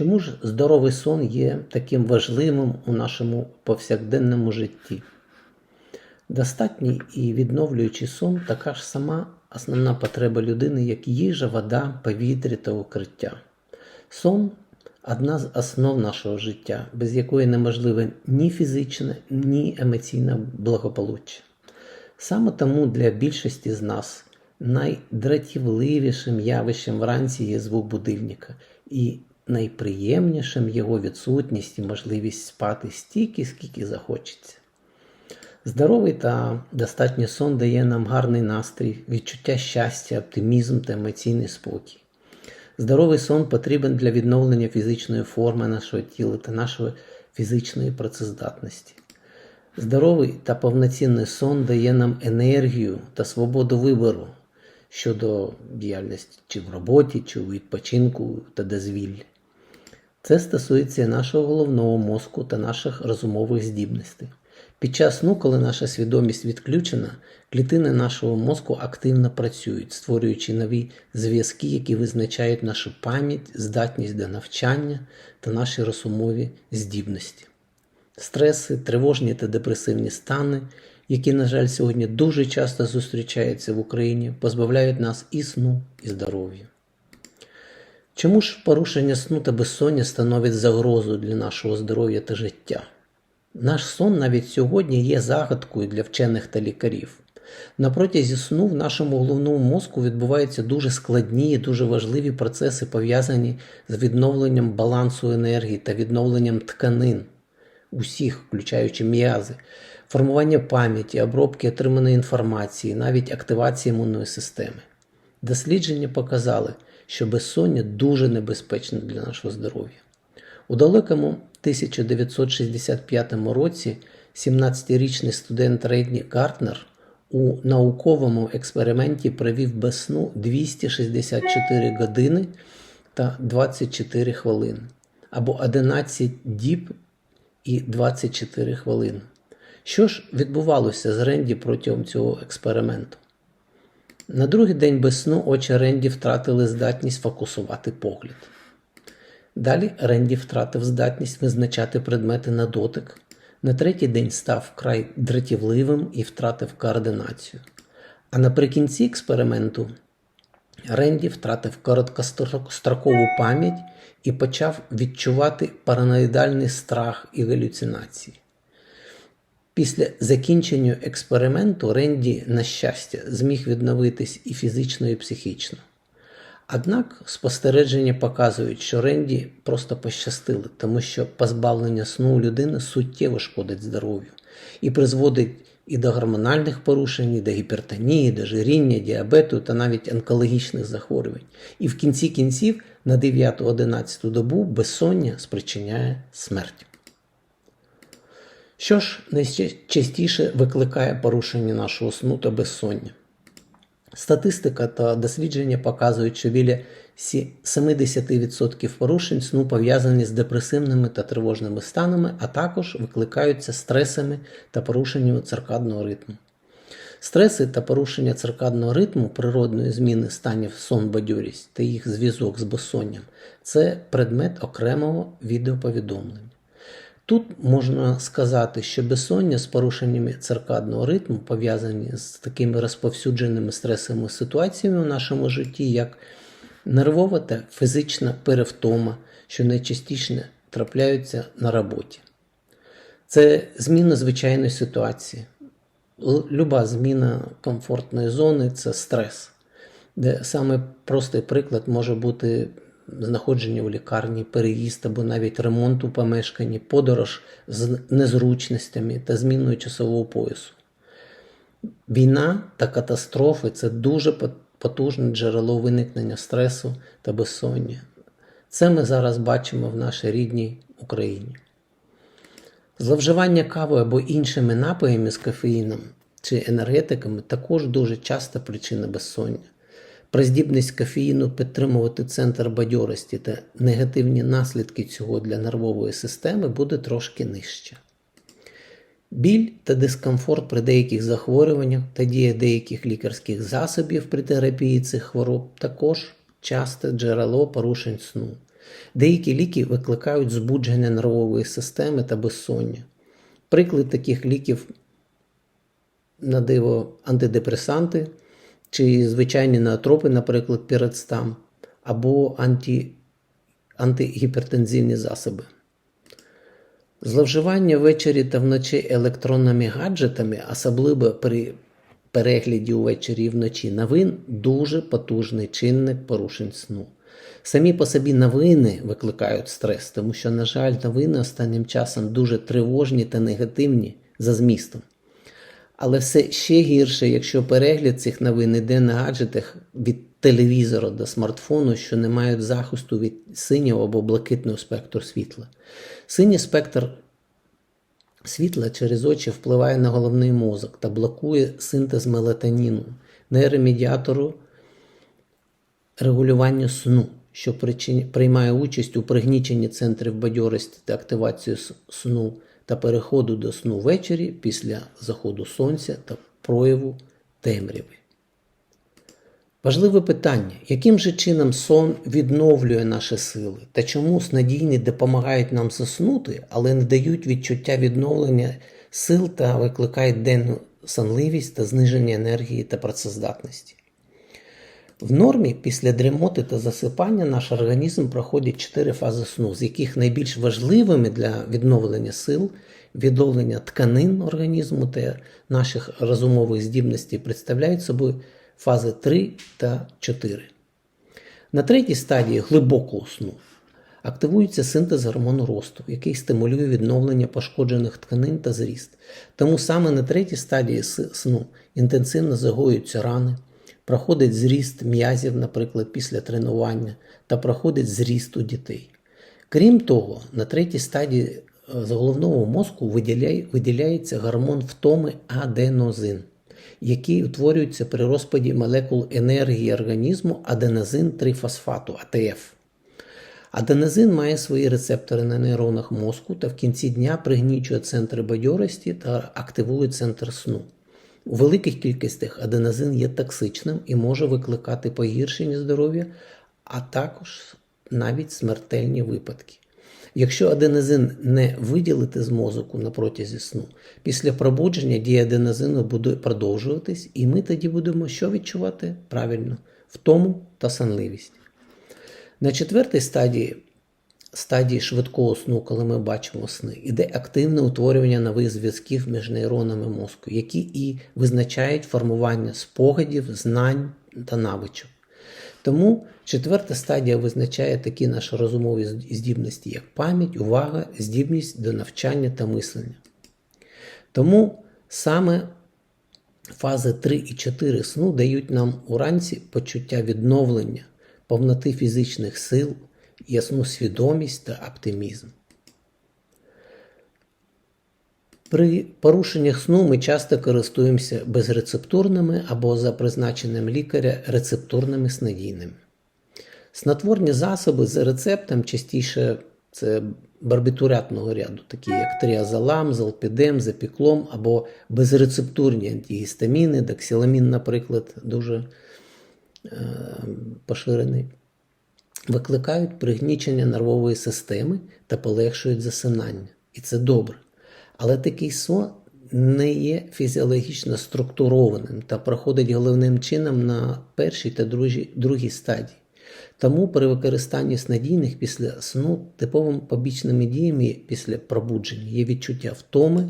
Чому ж здоровий сон є таким важливим у нашому повсякденному житті? Достатній і відновлюючий сон така ж сама основна потреба людини, як їжа, вода, повітря та укриття. Сон одна з основ нашого життя, без якої неможливе ні фізичне, ні емоційне благополуччя. Саме тому для більшості з нас найдратівливішим явищем вранці є звук будильника, і найприємнішим його відсутність і можливість спати стільки, скільки захочеться. Здоровий та достатній сон дає нам гарний настрій, відчуття щастя, оптимізм та емоційний спокій. Здоровий сон потрібен для відновлення фізичної форми нашого тіла та нашої фізичної працездатності. Здоровий та повноцінний сон дає нам енергію та свободу вибору щодо діяльності чи в роботі, чи у відпочинку та дозвіллі. Це стосується нашого головного мозку та наших розумових здібностей. Під час сну, коли наша свідомість відключена, клітини нашого мозку активно працюють, створюючи нові зв'язки, які визначають нашу пам'ять, здатність до навчання та наші розумові здібності. Стреси, тривожні та депресивні стани, які, на жаль, сьогодні дуже часто зустрічаються в Україні, позбавляють нас і сну, і здоров'я. Чому ж порушення сну та безсоння становить загрозу для нашого здоров'я та життя? Наш сон навіть сьогодні є загадкою для вчених та лікарів. На протязі сну в нашому головному мозку відбуваються дуже складні і дуже важливі процеси, пов'язані з відновленням балансу енергії та відновленням тканин, усіх, включаючи м'язи, формування пам'яті, обробки отриманої інформації, навіть активації імунної системи. Дослідження показали, що безсоння дуже небезпечне для нашого здоров'я. У далекому 1965 році 17-річний студент Рейдні Гартнер у науковому експерименті провів без сну 264 години та 24 хвилини або 11 діб і 24 хвилини. Що ж відбувалося з Ренді протягом цього експерименту? На другий день без сну очі Ренді втратили здатність фокусувати погляд. Далі Ренді втратив здатність визначати предмети на дотик. На третій день став вкрай дратівливим і втратив координацію. А наприкінці експерименту Ренді втратив короткострокову пам'ять і почав відчувати параноїдальний страх і галюцинації. Після закінчення експерименту Ренді, на щастя, зміг відновитись і фізично, і психічно. Однак спостереження показують, що Ренді просто пощастило, тому що позбавлення сну людини суттєво шкодить здоров'ю і призводить і до гормональних порушень, і до гіпертонії, до жиріння, діабету та навіть онкологічних захворювань. І в кінці кінців на 9-11 добу безсоння спричиняє смерть. Що ж найчастіше викликає порушення нашого сну та безсоння? Статистика та дослідження показують, що біля 70% порушень сну пов'язані з депресивними та тривожними станами, а також викликаються стресами та порушеннями циркадного ритму. Стреси та порушення циркадного ритму природної зміни станів сон-бадьорість та їх зв'язок з безсонням це предмет окремого відеоповідомлення. Тут можна сказати, що безсоння з порушеннями циркадного ритму пов'язані з такими розповсюдженими стресовими ситуаціями в нашому житті, як нервова та фізична перевтома, що найчастіше трапляються на роботі. Це зміна звичайної ситуації. Люба зміна комфортної зони це стрес, де саме простий приклад може бути знаходження у лікарні, переїзд або навіть ремонт у помешканні, подорож з незручностями та зміною часового поясу. Війна та катастрофи це дуже потужне джерело виникнення стресу та безсоння. Це ми зараз бачимо в нашій рідній Україні. Зловживання кавою або іншими напоями з кофеїном чи енергетиками також дуже часто причина безсоння. Приздібність кофеїну підтримувати центр бадьорості та негативні наслідки цього для нервової системи буде трошки нижче. Біль та дискомфорт при деяких захворюваннях та дія деяких лікарських засобів при терапії цих хвороб також часте джерело порушень сну. Деякі ліки викликають збудження нервової системи та безсоння. Приклад таких ліків на диво антидепресанти чи звичайні неотропи, наприклад, пірацетам, або анті, антигіпертензивні засоби. Зловживання ввечері та вночі електронними гаджетами, особливо при перегляді увечері і вночі новин, дуже потужний чинник порушень сну. Самі по собі новини викликають стрес, тому що, на жаль, новини останнім часом дуже тривожні та негативні за змістом. Але все ще гірше, якщо перегляд цих новин іде на гаджетах від телевізора до смартфону, що не мають захисту від синього або блакитного спектру світла. Синій спектр світла через очі впливає на головний мозок та блокує синтез мелатоніну, нейромедіатору регулювання сну, що приймає участь у пригніченні центрів бадьорості та активації сну та переходу до сну ввечері після заходу сонця та прояву темряви. Важливе питання, яким же чином сон відновлює наші сили та чому снадійні допомагають нам заснути, але не дають відчуття відновлення сил та викликають денну сонливість та зниження енергії та працездатності. В нормі після дрімоти та засипання наш організм проходить чотири фази сну, з яких найбільш важливими для відновлення сил, відновлення тканин організму та наших розумових здібностей представляють собою фази 3 та 4. На третій стадії глибокого сну активується синтез гормону росту, який стимулює відновлення пошкоджених тканин та зріст. Тому саме на третій стадії сну інтенсивно загоюються рани, проходить зріст м'язів, наприклад, після тренування, та проходить зріст у дітей. Крім того, на третій стадії е, з головного мозку виділяється гормон втоми аденозин, який утворюється при розпаді молекул енергії організму аденозин трифосфату АТФ. Аденозин має свої рецептори на нейронах мозку та в кінці дня пригнічує центри бадьорості та активує центр сну. У великих кількостях аденозин є токсичним і може викликати погіршення здоров'я, а також навіть смертельні випадки. Якщо аденозин не виділити з мозку на протязі сну, після пробудження дія аденозину буде продовжуватись, і ми тоді будемо що відчувати? Правильно, втому та сонливість. На четвертій стадії, стадії швидкого сну, коли ми бачимо сни, іде активне утворювання нових зв'язків між нейронами мозку, які і визначають формування спогадів, знань та навичок. Тому четверта стадія визначає такі наші розумові здібності, як пам'ять, увага, здібність до навчання та мислення. Тому саме фази 3 і 4 сну дають нам уранці почуття відновлення, повноти фізичних сил, ясну свідомість та оптимізм. При порушеннях сну ми часто користуємося безрецептурними або за призначенням лікаря рецептурними снадійними. Снотворні засоби за рецептом частіше це барбітурятного ряду, такі як тріазолам, залпідем, запіклом або безрецептурні антигістаміни, доксиламін, наприклад, дуже е, поширений, викликають пригнічення нервової системи та полегшують засинання. І це добре. Але такий сон не є фізіологічно структурованим та проходить головним чином на першій та другій, стадії. Тому при використанні снадійних після сну типовими побічними діями після пробудження є відчуття втоми,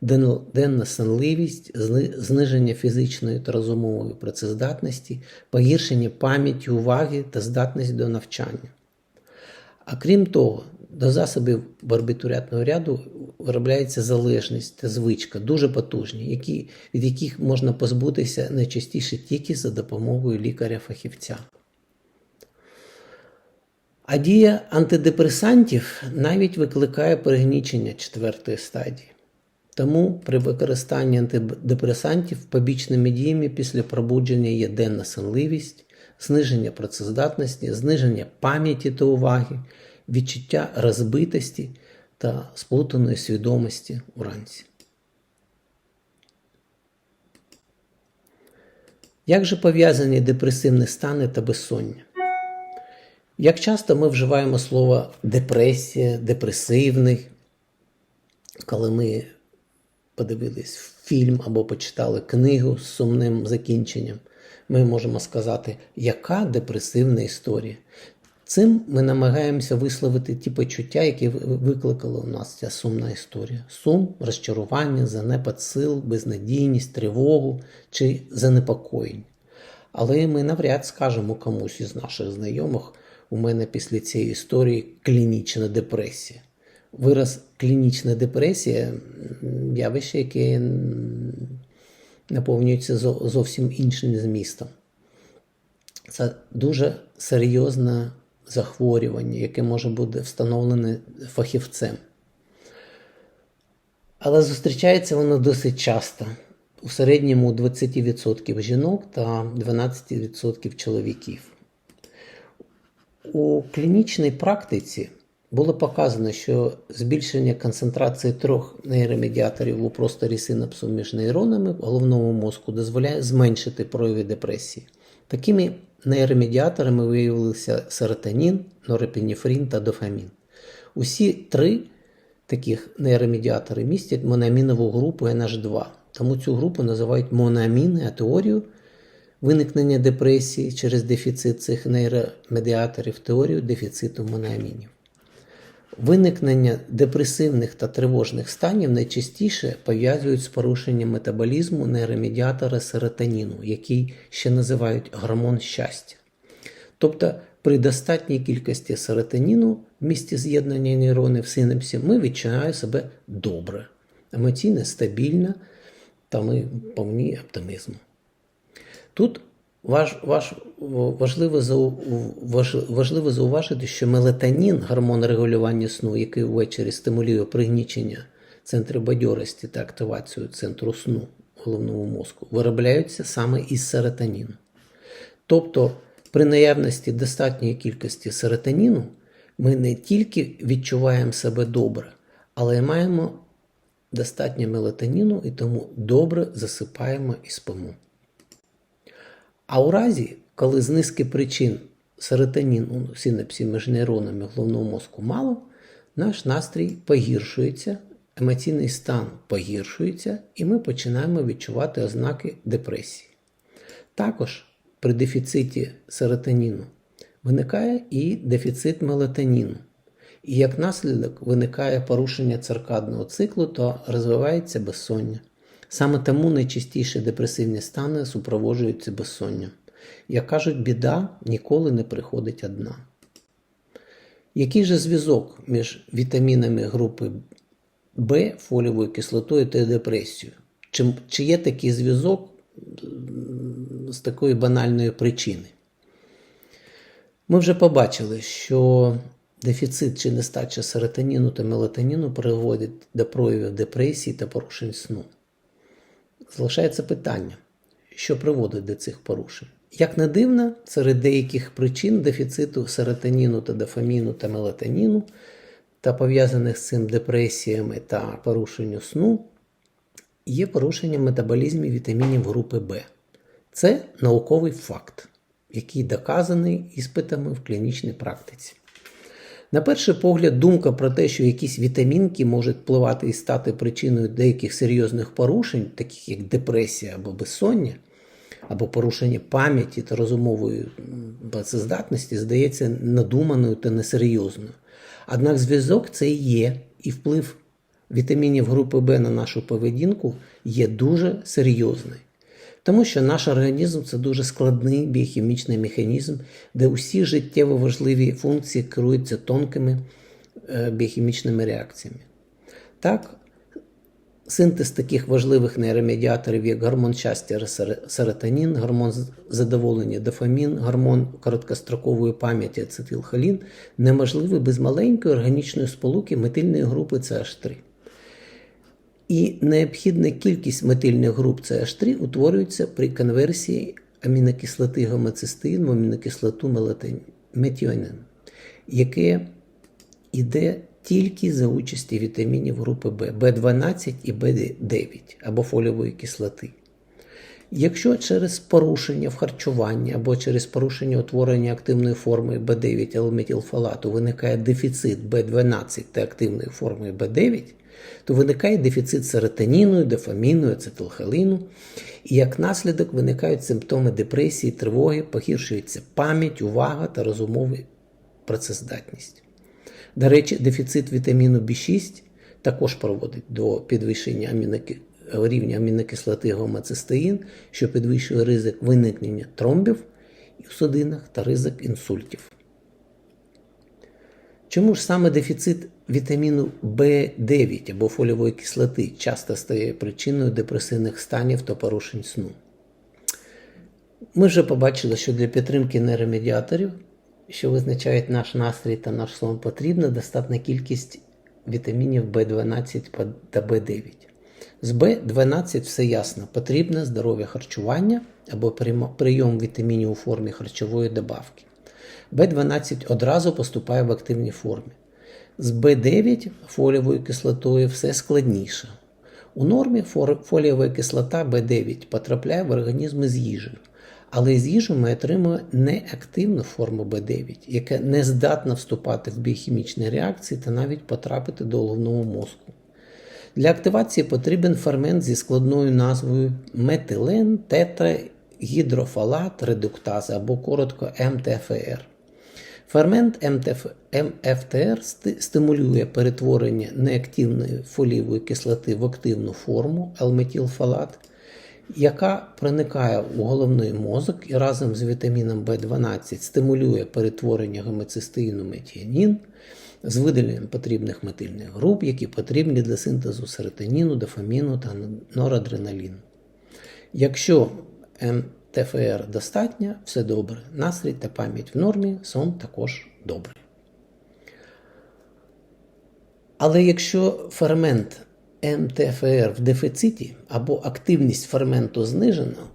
денна сонливість, зниження фізичної та розумової працездатності, погіршення пам'яті, уваги та здатність до навчання. А крім того, до засобів барбітурятного ряду виробляється залежність та звичка, дуже потужні, які, від яких можна позбутися найчастіше тільки за допомогою лікаря-фахівця. А дія антидепресантів навіть викликає пригнічення четвертої стадії. Тому при використанні антидепресантів побічними діями після пробудження є денна сонливість, зниження працездатності, зниження пам'яті та уваги, відчуття розбитості та сплутаної свідомості уранці. Як же пов'язані депресивні стани та безсоння? Як часто ми вживаємо слово депресія, депресивний, коли ми подивились фільм або почитали книгу з сумним закінченням, ми можемо сказати, яка депресивна історія. Цим ми намагаємося висловити ті почуття, які ви- викликала у нас ця сумна історія: сум, розчарування, занепад сил, безнадійність, тривогу чи занепокоєння. Але ми навряд скажемо комусь із наших знайомих, у мене після цієї історії клінічна депресія. Вираз клінічна депресія м, явище, яке наповнюється зовсім іншим змістом. Це дуже серйозне захворювання, яке може бути встановлене фахівцем. Але зустрічається воно досить часто. У середньому 20% жінок та 12% чоловіків. У клінічній практиці було показано, що збільшення концентрації трьох нейромедіаторів у просторі синапсу між нейронами в головному мозку дозволяє зменшити прояви депресії. Такими нейромедіаторами виявилися серотонін, норепінефрин та дофамін. Усі три таких нейромедіатори містять моноамінову групу NH2, тому цю групу називають моноаміни, а теорію виникнення депресії через дефіцит цих нейромедіаторів теорію дефіциту моноамінів. Виникнення депресивних та тривожних станів найчастіше пов'язують з порушенням метаболізму нейромедіатора серотоніну, який ще називають гормон щастя. Тобто при достатній кількості серотоніну в місці з'єднання нейронів в синапсі ми відчуваємо себе добре, емоційно стабільно та ми повні оптимізму. Тут важ, важ, важливо, важливо зауважити, що мелатонін, гормон регулювання сну, який ввечері стимулює пригнічення центру бадьорості та активацію центру сну головного мозку, виробляються саме із серотоніну. Тобто, при наявності достатньої кількості серотоніну ми не тільки відчуваємо себе добре, але й маємо достатньо мелатоніну і тому добре засипаємо і спимо. А у разі, коли з низки причин серотоніну у синапсі між нейронами головного мозку мало, наш настрій погіршується, емоційний стан погіршується, і ми починаємо відчувати ознаки депресії. Також при дефіциті серотоніну виникає і дефіцит мелатоніну. І як наслідок виникає порушення циркадного циклу та розвивається безсоння. Саме тому найчастіше депресивні стани супроводжуються безсонням. Як кажуть, біда ніколи не приходить одна. Який же зв'язок між вітамінами групи В, фолієвою кислотою та депресією? Чи, чи є такий зв'язок з такої банальної причини? Ми вже побачили, що дефіцит чи нестача серотоніну та мелатоніну приводить до проявів депресії та порушень сну. Залишається питання, що приводить до цих порушень. Як не дивно, серед деяких причин дефіциту серотоніну та дофаміну та мелатоніну та пов'язаних з цим депресіями та порушенню сну є порушення метаболізмів вітамінів групи В. Це науковий факт, який доказаний іспитами в клінічній практиці. На перший погляд, думка про те, що якісь вітамінки можуть впливати і стати причиною деяких серйозних порушень, таких як депресія або безсоння, або порушення пам'яті та розумової працездатності, здається надуманою та несерйозною. Однак зв'язок це є, і вплив вітамінів групи В на нашу поведінку є дуже серйозний. Тому що наш організм це дуже складний біохімічний механізм, де усі життєво важливі функції керуються тонкими біохімічними реакціями. Так, синтез таких важливих нейромедіаторів, як гормон щастя серотонін, гормон задоволення дофамін, гормон короткострокової пам'яті ацетилхолін, неможливий без маленької органічної сполуки метильної групи CH3. І необхідна кількість метильних груп CH3 утворюється при конверсії амінокислоти гомоцистеїн в амінокислоту метіонин, яке йде тільки за участі вітамінів групи В, В12 і В9 або фолієвої кислоти. Якщо через порушення в харчуванні або через порушення утворення активної форми B9 L-метилфолату виникає дефіцит B12 та активної форми B9, то виникає дефіцит серотоніну, дофаміну, ацетилхоліну, і як наслідок виникають симптоми депресії, тривоги, погіршується пам'ять, увага та розумова працездатність. До речі, дефіцит вітаміну В6 також проводить до підвищення аміноки... рівня амінокислоти гомоцистеїн, що підвищує ризик виникнення тромбів у судинах та ризик інсультів. Чому ж саме дефіцит вітаміну В9 або фолієвої кислоти часто стає причиною депресивних станів та порушень сну? Ми вже побачили, що для підтримки нейромедіаторів, що визначають наш настрій та наш сон, потрібна достатня кількість вітамінів В12 та В9. З В12 все ясно, потрібне здорове харчування або прийом вітамінів у формі харчової добавки. В12 одразу поступає в активній формі. З В9 фолієвою кислотою все складніше. У нормі фолієва кислота В9 потрапляє в організм з їжею, але з їжею ми отримуємо неактивну форму В9, яка не здатна вступати в біохімічні реакції та навіть потрапити до головного мозку. Для активації потрібен фермент зі складною назвою метилен тетрагідрофалат редуктаза або коротко МТФР. Фермент МФТР стимулює перетворення неактивної фолієвої кислоти в активну форму L-метилфалат, яка проникає у головний мозок і разом з вітаміном В12 стимулює перетворення гомоцистеїну метіанін з видаленням потрібних метильних груп, які потрібні для синтезу серотоніну, дофаміну та норадреналіну. Якщо ТФР достатньо, все добре. Настрій та пам'ять в нормі, сон також добрий. Але якщо фермент МТФР в дефіциті або активність ферменту знижена,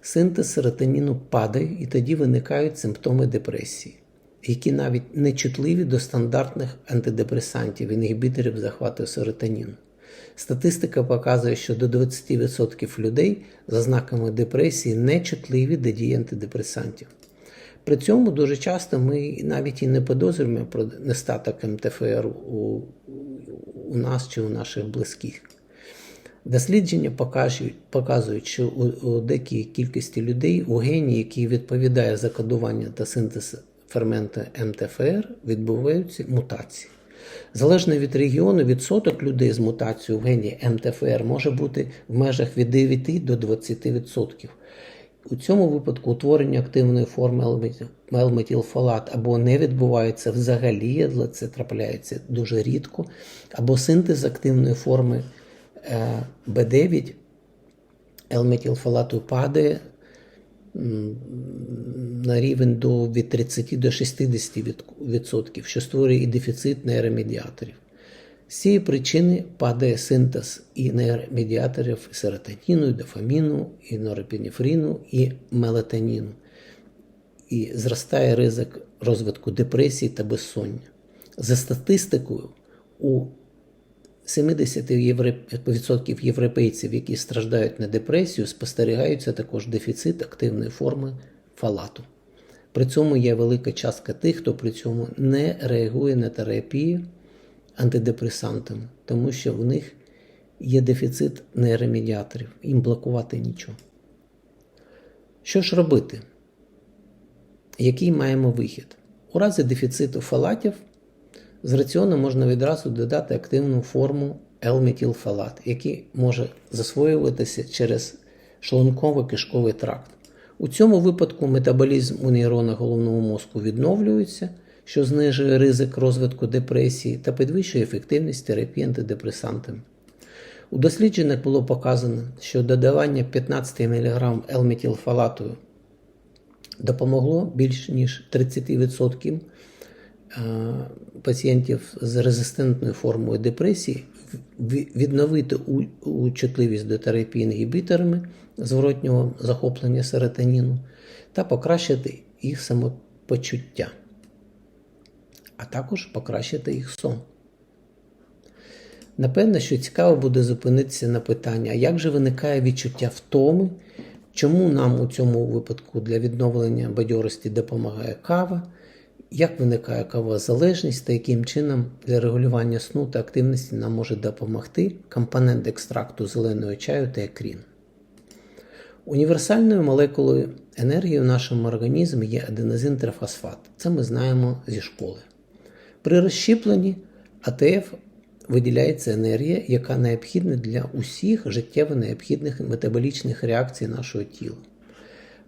синтез серотоніну падає і тоді виникають симптоми депресії, які навіть не чутливі до стандартних антидепресантів, інгібіторів захвату серотоніну. Статистика показує, що до 20% людей за знаками депресії не чутливі до дії антидепресантів. При цьому дуже часто ми навіть і не подозрюємо про нестаток МТФР у, у нас чи у наших близьких. Дослідження показують, показують що у, у деякій кількості людей у гені, який відповідає за кодування та синтез фермента МТФР, відбуваються мутації. Залежно від регіону, відсоток людей з мутацією в гені МТФР може бути в межах від 9 до 20%. У цьому випадку утворення активної форми мелметілфолат або не відбувається взагалі, але це трапляється дуже рідко, або синтез активної форми B9 L-метілфолату падає на рівень до від 30 до 60%, що створює і дефіцит нейромедіаторів. З цієї причини падає синтез і нейромедіаторів серотоніну, і дофаміну, і норопінефрину, і мелатоніну. І зростає ризик розвитку депресії та безсоння. За статистикою, у 70% європейців, які страждають на депресію, спостерігається також дефіцит активної форми фалату. При цьому є велика частка тих, хто при цьому не реагує на терапію антидепресантами, тому що в них є дефіцит нейромедіаторів, їм блокувати нічого. Що ж робити? Який маємо вихід? У разі дефіциту фалатів з раціону можна відразу додати активну форму L-метилфалат, який може засвоюватися через шлунково-кишковий тракт. У цьому випадку метаболізм у нейронах головного мозку відновлюється, що знижує ризик розвитку депресії та підвищує ефективність терапії антидепресантами. У дослідженнях було показано, що додавання 15 мг L-метилфалату допомогло більш ніж 30% пацієнтів з резистентною формою депресії відновити чутливість до терапії інгібіторами зворотнього захоплення серотоніну та покращити їх самопочуття, а також покращити їх сон. Напевно, що цікаво буде зупинитися на питання, як же виникає відчуття втоми Чому нам у цьому випадку для відновлення бадьорості допомагає кава? Як виникає кава залежність та яким чином для регулювання сну та активності нам може допомогти компонент екстракту зеленого чаю теакрін? Універсальною молекулою енергії в нашому організмі є аденозин-трифосфат. Це ми знаємо зі школи. При розщепленні АТФ виділяється енергія, яка необхідна для усіх життєво необхідних метаболічних реакцій нашого тіла.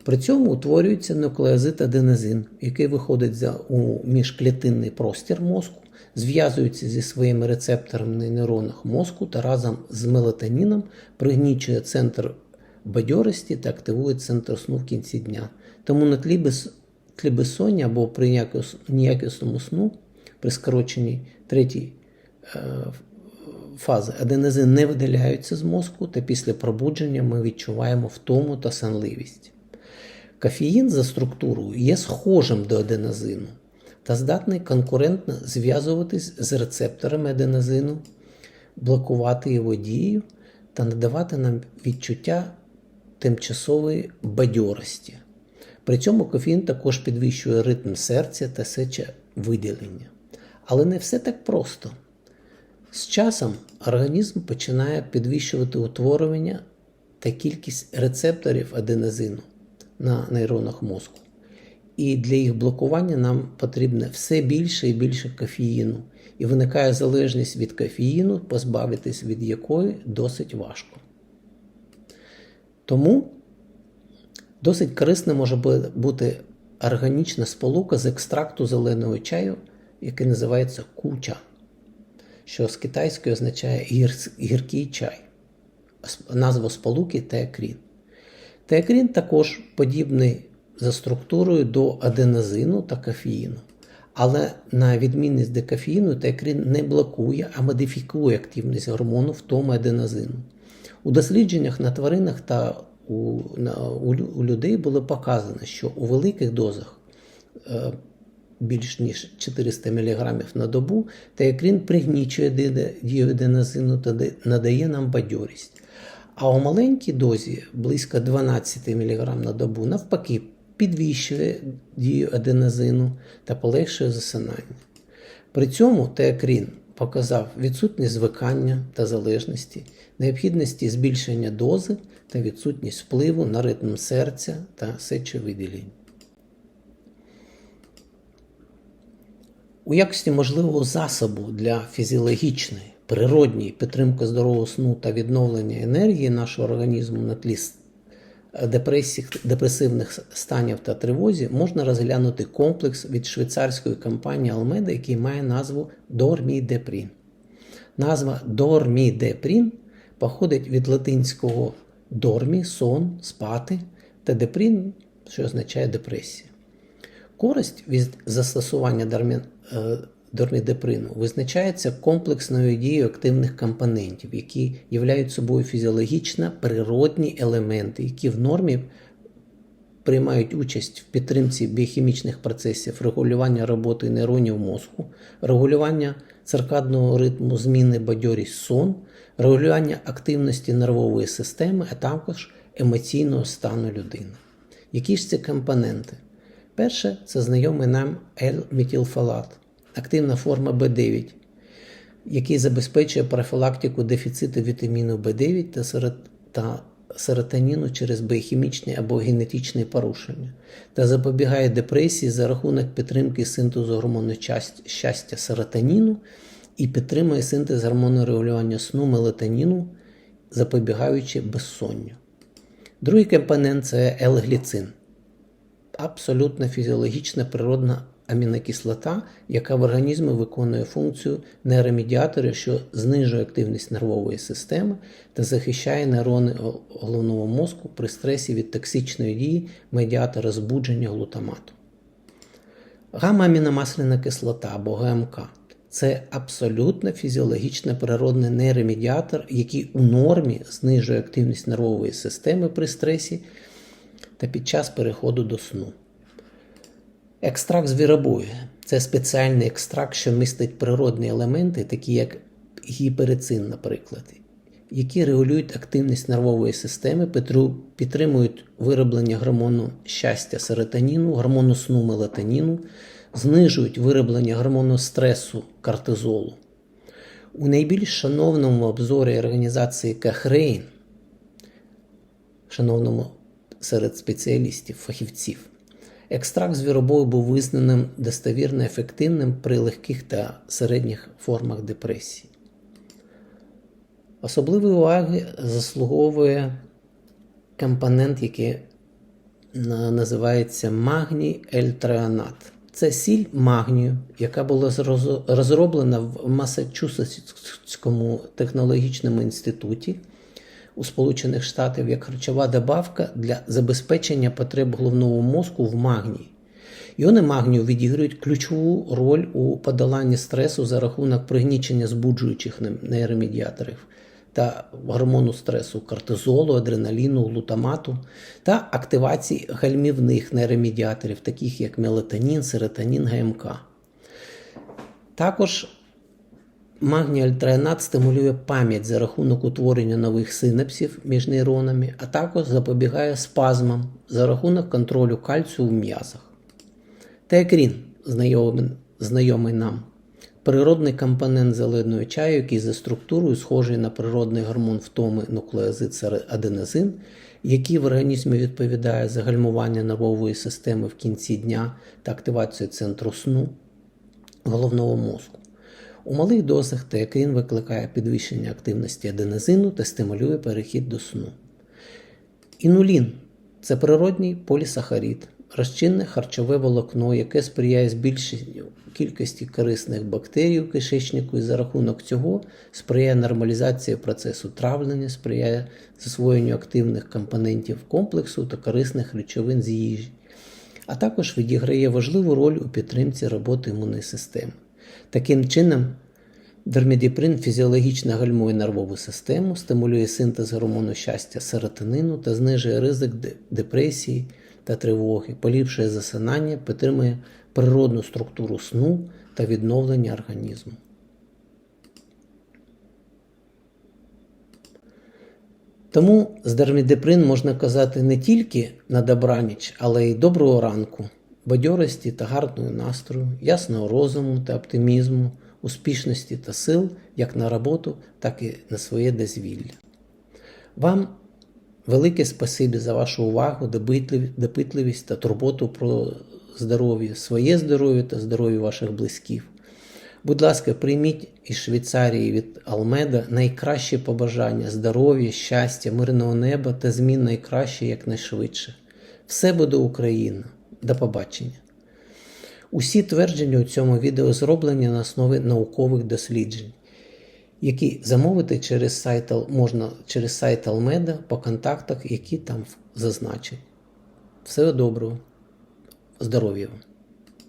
При цьому утворюється нуклеозид аденозин, який виходить за, у міжклітинний простір мозку, зв'язується зі своїми рецепторами на нейронах мозку та разом з мелатоніном пригнічує центр бадьорості та активує центр сну в кінці дня. Тому на тлі, без, тлі безсоння або при ніякісному сну, при скороченій третій е, фази аденозин не видаляються з мозку, та після пробудження ми відчуваємо втому та сонливість. Кофеїн за структурою є схожим до аденозину та здатний конкурентно зв'язуватись з рецепторами аденозину, блокувати його дію та надавати нам відчуття тимчасової бадьорості. При цьому кофеїн також підвищує ритм серця та сечовиділення. Але не все так просто. З часом організм починає підвищувати утворення та кількість рецепторів аденозину на нейронах мозку. І для їх блокування нам потрібно все більше і більше кофеїну. І виникає залежність від кофеїну, позбавитись від якої досить важко. Тому досить корисна може бути органічна сполука з екстракту зеленого чаю, який називається куча, що з китайської означає гір- гіркий чай. Назва сполуки теакрін. Теакрін також подібний за структурою до аденозину та кофеїну. Але на відмінність до кофеїну, теакрін не блокує, а модифікує активність гормону в тому аденозину. У дослідженнях на тваринах та у, на, у, у людей було показано, що у великих дозах е, більш ніж 400 мг на добу, теакрін пригнічує ди- дію та надає нам бадьорість. А у маленькій дозі близько 12 мг на добу навпаки підвищує дію аденозину та полегшує засинання. При цьому теакрін показав відсутність звикання та залежності, необхідності збільшення дози та відсутність впливу на ритм серця та сечовидіління. У якості можливого засобу для фізіологічної, природньої підтримки здорового сну та відновлення енергії нашого організму на тлі депресивних станів та тривозі можна розглянути комплекс від швейцарської компанії Almeda, який має назву Dormideprin. Назва Dormideprin походить від латинського дормі, сон, спати та депрін, що означає депресія. Користь від застосування дармі- е, дормідеприну визначається комплексною дією активних компонентів, які являють собою фізіологічно природні елементи, які в нормі приймають участь в підтримці біохімічних процесів регулювання роботи нейронів мозку, регулювання циркадного ритму зміни бадьорість сон, регулювання активності нервової системи, а також емоційного стану людини. Які ж це компоненти? Перше це знайомий нам L-метилфолат, активна форма B9, який забезпечує профілактику дефіциту вітаміну В9 та, серот... та серотоніну через біохімічні або генетичні порушення, та запобігає депресії за рахунок підтримки синтезу гормону щастя серотоніну і підтримує синтез гормону регулювання сну мелатоніну, запобігаючи безсонню. Другий компонент це L-гліцин абсолютно фізіологічна природна амінокислота, яка в організмі виконує функцію нейромедіатора, що знижує активність нервової системи та захищає нейрони головного мозку при стресі від токсичної дії медіатора збудження глутамату. Гамма-аміномасляна кислота або ГМК це абсолютно фізіологічно природний нейромедіатор, який у нормі знижує активність нервової системи при стресі та під час переходу до сну. Екстракт звіробою це спеціальний екстракт, що містить природні елементи, такі як гіперицин, наприклад, які регулюють активність нервової системи, підтримують вироблення гормону щастя серотоніну, гормону сну мелатоніну, знижують вироблення гормону стресу кортизолу. У найбільш шановному обзорі організації Кахрейн, шановному серед спеціалістів, фахівців, екстракт звіробою був визнаним достовірно ефективним при легких та середніх формах депресії. Особливої уваги заслуговує компонент, який називається магній ельтреонат. Це сіль магнію, яка була розроблена в Масачусетському технологічному інституті у Сполучених Штатах як харчова добавка для забезпечення потреб головного мозку в магнії. Іони магнію відіграють ключову роль у подоланні стресу за рахунок пригнічення збуджуючих нейромедіаторів та гормону стресу кортизолу, адреналіну, глутамату та активації гальмівних нейромедіаторів, таких як мелатонін, серотонін, ГМК. Також Магній альтраенат стимулює пам'ять за рахунок утворення нових синапсів між нейронами, а також запобігає спазмам за рахунок контролю кальцію в м'язах. Теекрін, знайомий, знайомий нам, природний компонент зеленого чаю, який за структурою схожий на природний гормон втоми нуклеозид сероаденезин, який в організмі відповідає за гальмування нервової системи в кінці дня та активацію центру сну головного мозку. У малих дозах теокрін викликає підвищення активності аденезину та стимулює перехід до сну. Інулін це природній полісахарід, розчинне харчове волокно, яке сприяє збільшенню кількості корисних бактерій у кишечнику і за рахунок цього сприяє нормалізації процесу травлення, сприяє засвоєнню активних компонентів комплексу та корисних речовин з їжі, а також відіграє важливу роль у підтримці роботи імунної системи. Таким чином, дермідіприн фізіологічно гальмує нервову систему, стимулює синтез гормону щастя серотонину та знижує ризик депресії та тривоги, поліпшує засинання, підтримує природну структуру сну та відновлення організму. Тому з дермідеприн можна казати не тільки на добраніч, але й доброго ранку, бадьорості та гарного настрою, ясного розуму та оптимізму, успішності та сил як на роботу, так і на своє дозвілля. Вам велике спасибі за вашу увагу, допитливість та турботу про здоров'я, своє здоров'я та здоров'я ваших близьких. Будь ласка, прийміть із Швейцарії від Алмеда найкращі побажання здоров'я, щастя, мирного неба та змін найкраще якнайшвидше. Все буде Україна. До побачення. Усі твердження у цьому відео зроблені на основі наукових досліджень, які замовити через сайт, можна через сайт Алмеда по контактах, які там зазначені. Всього доброго. Здоров'я вам!